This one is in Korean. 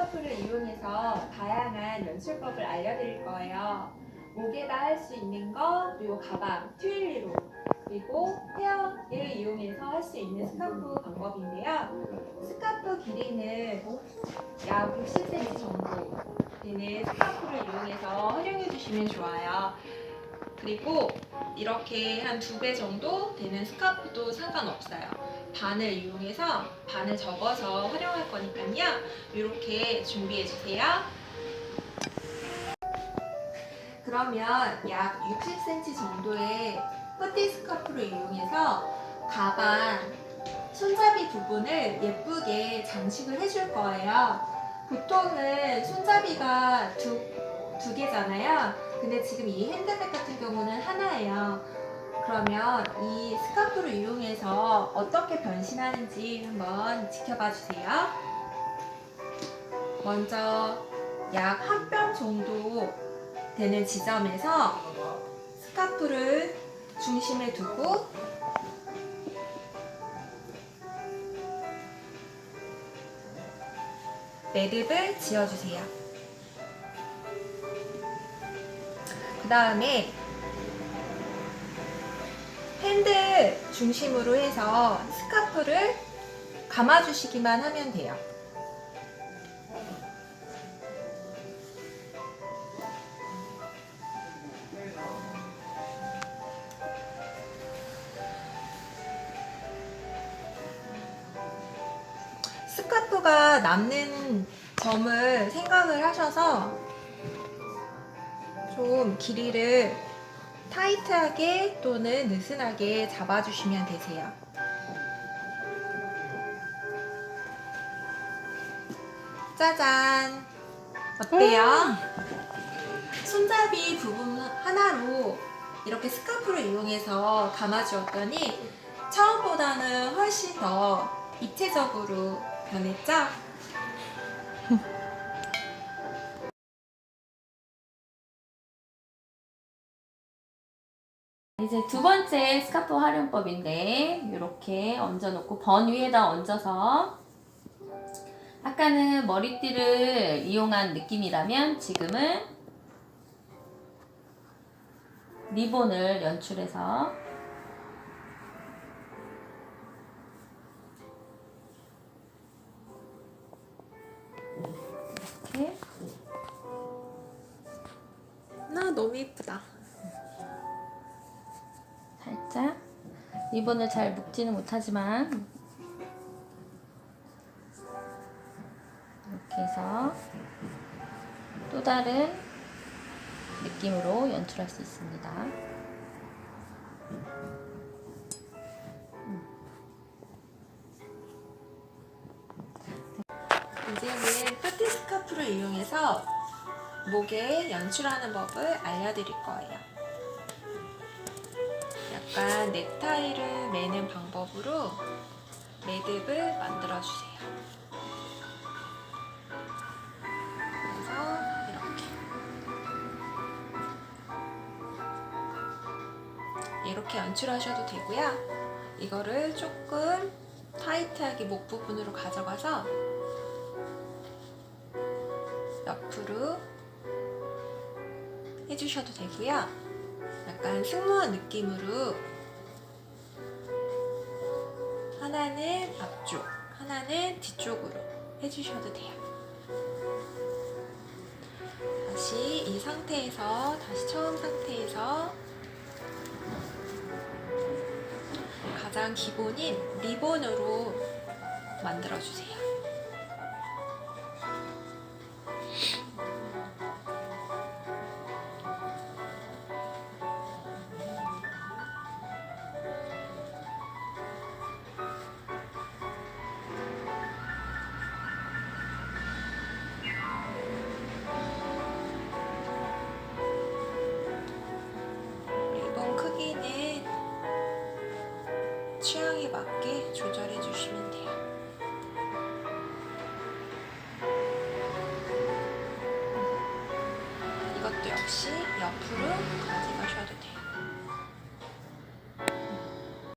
스카프를 이용해서 다양한 연출법을 알려드릴 거예요. 목에다 할 수 있는 거, 그리고 가방, 트윌리로, 그리고 헤어를 이용해서 할 수 있는 스카프 방법인데요. 스카프 길이는 약 60cm 정도 되는 스카프를 이용해서 활용해 주시면 좋아요. 그리고 이렇게 한 두 배 정도 되는 스카프도 상관없어요. 반을 이용해서 반을 접어서 활용할 거니까요. 이렇게 준비해 주세요. 그러면 약 60cm 정도의 후디 스카프를 이용해서 가방 손잡이 부분을 예쁘게 장식을 해줄 거예요. 보통은 손잡이가 두, 두 개잖아요. 근데 지금 이 핸드백 같은 경우는 하나예요. 그러면 이 스카프를 이용해서 어떻게 변신하는지 한번 지켜봐 주세요. 먼저 약 한 뼘 정도 되는 지점에서 스카프를 중심에 두고 매듭을 지어주세요. 다음에 핸들 중심으로 해서 스카프를 감아주시기만 하면 돼요. 스카프가 남는 점을 생각을 하셔서 좀 길이를 타이트하게 또는 느슨하게 잡아주시면 되세요. 짜잔! 어때요? 손잡이 부분 하나로 이렇게 스카프를 이용해서 감아주었더니 처음보다는 훨씬 더 입체적으로 변했죠? 이제 두 번째 스카프 활용법인데 이렇게 얹어놓고 번 위에다 얹어서 아까는 머리띠를 이용한 느낌이라면 지금은 리본을 연출해서 이렇게 나 너무 예쁘다. 살짝 리본을 잘 묶지는 못하지만 이렇게 해서 또 다른 느낌으로 연출할 수 있습니다. 이제는 뿌티 스카프를 이용해서 목에 연출하는 법을 알려드릴 거예요. 약간 넥타이를 매는 방법으로 매듭을 만들어 주세요. 그래서 이렇게 이렇게 연출하셔도 되고요. 이거를 조금 타이트하게 목 부분으로 가져가서 옆으로 해주셔도 되고요. 약간 승무원 느낌으로 하나는 앞쪽, 하나는 뒤쪽으로 해주셔도 돼요. 다시 이 상태에서 다시 처음 상태에서 가장 기본인 리본으로 만들어주세요. 역시 옆으로 가져가셔도 돼요.